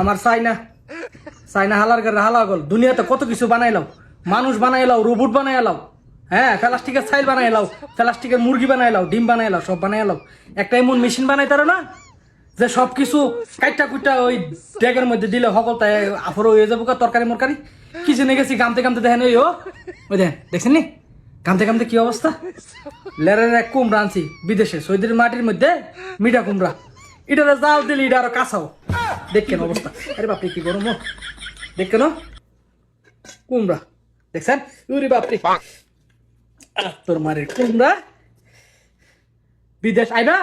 আমার চাইনা চাইনা হালার করে হালা গল। দুনিয়াতে কত কিছু বানাইলাও। মানুষ বানাইলাও, রোবট বানাইলাও হ্যাঁ প্লাস্টিকের ছাইল বানাইলাও, প্লাস্টিকের মুরগি বানাইলাও, ডিম বানাইলাও, সব বানাইলাও। একটা এমন মেশিন বানাইতারো না, যে সব কিছু কাইটা কুইটা ওই ড্যাগের মধ্যে দিলে সকল তাই আফর হয়ে যাব তরকারি মরকারি। কি জেনে গেছি গামতে গামতে দেখেন ওই, ও। ওই দেখেন, দেখছেন নি? গামতে গামতে কি অবস্থা? লেরের এক কুমড়া আনছি বিদেশে, সৈদের মাটির মধ্যে মিঠা কুমড়া। এটা জাল দিলি, এটা আরও কাঁচাও। দেখেন অবস্থা। আরে বাপরে, কি গরম। দেখেন? কুমড়া। দেখছেন? উরি বাপরে। তোর মারের কুমড়া। বিদেশ আইবা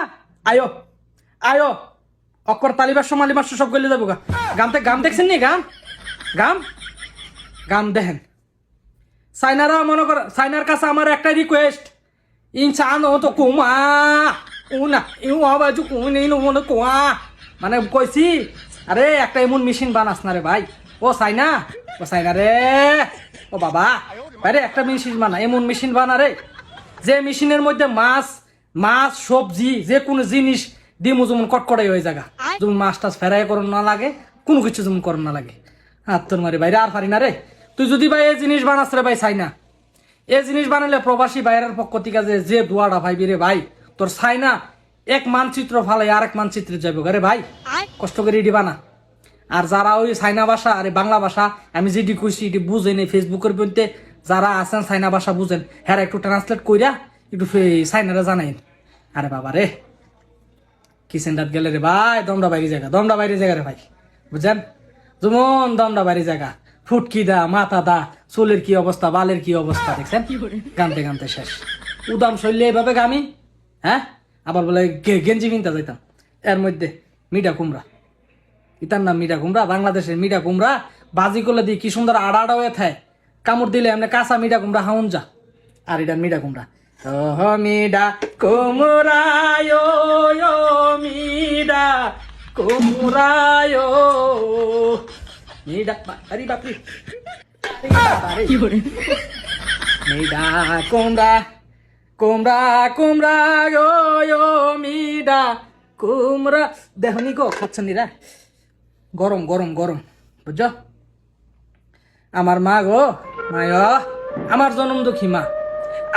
আয়ো। আয়ো। অক্ষর তালিবার সোমালি মাস সব গলে যাব গা। গামতে গাম দেখছেন নি গাম? গাম? গাম দেখেন। সাইনারা মনে কর সাইনার কাছে আমার একটা রিকোয়েস্ট ইনসান ও তো কুমা। উনা, ইউ আবাজু কুনি নো মনে কুয়া। মানে কইছি আরে, একটা এমন মেশিন বানাস না রে ভাই। ও সাইনা ও সাইনা রে। ও বাবা আরে একটা মেশিন বানা, এমন মেশিন বানা রে। যে মেশিনের মধ্যে মাছ মাছ, সবজি, যে কোনো জিনিস দিমু যেমন কটকটাই হয়ে জায়গা যেমন মাছ টাছ ফেরাই করন না লাগে, কোনো কিছু যেমন করন না লাগে। হাত তোর মারি বাইরে, আর পারি না রে। তুই যদি ভাই এই জিনিস বানাস রে ভাই চাই না এই জিনিস বানালে প্রবাসী বাইরের পক্ষ থেকে যে দোয়াটা ভাইবি রে ভাই, তোর চাই না এক মানচিত্র ফালাই আর এক মানচিত্রে যাবে রে ভাই কষ্ট করে এটি বানা। আর যারা ওই চাইনা ভাষা আর বাংলা ভাষা আমি যেটি কইছি এটি বুঝেন এই ফেসবুকের মধ্যে যারা আছেন চাইনা ভাষা বুঝেন। হ্যাঁ একটু ট্রান্সলেট কইরা একটু চাইনারা জানাইন। আরে বাবা রে কিচেনটাত গেলে রে ভাই দমটা বাইরে জায়গা দমটা বাইরে জায়গা রে ভাই বুঝছেন? যেমন দমটা বাইরে জায়গা। ফুটকি দা মাথা দা চুলের কি অবস্থা বালের কি অবস্থা দেখছেন? গানতে গানতে শেষ। উদাম শৈলী এইভাবে গামি হ্যাঁ? আবার বলে গেঞ্জি কিনতে যাইতাম। এর মধ্যে মিঠা কুমড়া। ইতার নাম মিঠা কুমড়া বাংলাদেশের মিঠা কুমড়া। বাজি করলে দিয়ে কি সুন্দর আড়া আড়া হয়ে থাকে কামড় দিলে এমনি কাঁচা মিঠা কুমড়া হাউন যা। আর এটা মিঠা কুমড়া। ওহ মিডা কুমড়ায় ও মিডা কুমড়ায় মিডা আরে বাপরে। মিডা কুমড়া। কুমড়া কুমড়া ও মিডা। কুমড়া দেখনি গো, খাচ্ছেন নিরা গরম গরম গরম, বুঝছ? আমার মা গো, মায়, আমার জনম দুঃখী মা,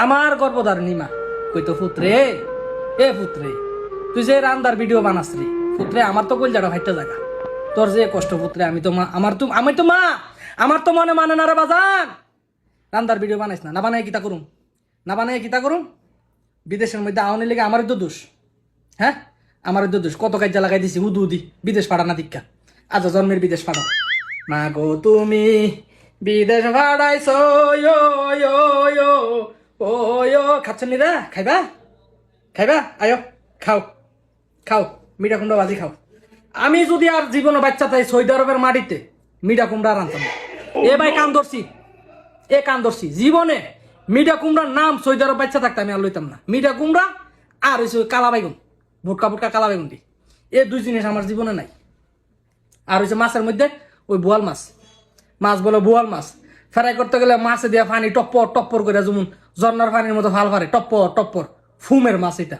আমার গর্ভধারণী মা। কই তো পুত্রে? এ পুত্রে, তুই যে রান্দার ভিডিও বানাস রে, পুত্রে, আমার তো কলজাটা ভাইটা জায়গা তোর যে কষ্ট পুত্রে, আমি তো মা, আমার তো, আমি তো মা, আমার তো মনে মানে না রে বাজান। রান্দার ভিডিও বানাইস না না বানাই কিতা করুম? না বানাই কিতা করুম? বিদেশের মধ্যে আওয়ানি লেগে আমারই তো দোষ। হ্যাঁ? আমারই তো দোষ। কত কাজা লাগাই দিছি? উদু উদি। বিদেশ পাঠা না দীক্ষা। আজ জন্মের বিদেশ পাঠাও মা গো, তুমি বিদেশ ভাড়াইছো ও ইয়ো খাচ্ছেন নিরা খাইবা? খাইবা? আয়ো, খাও। খাও। মিঠা কুমড়া বাজি খাও। আমি যদি আর জীবনে বাচ্চা তাই সৌদি আরবের মাটিতে মিঠা কুমড়া রান্তাম না। এ ভাই কান ধরছি। এ কান ধরছি। জীবনে মিঠা কুমড়ার নাম সৌদি বাচ্চা থাকতে আমি আর লইতাম না। মিঠা কুমড়া আর ওই কালা বাইগুন ভুটকা ভুটকা কালা বাইগুনটি এ দুই জিনিস আমার জীবনে নাই। আর হচ্ছে মাছের মধ্যে ওই বোয়াল মাছ। মাছ বলে বোয়াল মাছ। ফ্রাই করতে গেলে মাছে দিয়ে পানি টপ্পর টপ্পর করে যেমন ঝর্নার পানির মতো ফাল ফারে, টপ্পর টপ্পর। ফুমের মাছ এটা।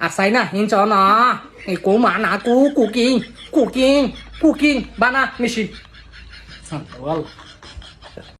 আর চাই না হিংস না এই কো মা না, কু, কুকিং কুকিং কুকিং, বানা, মেশিন। বল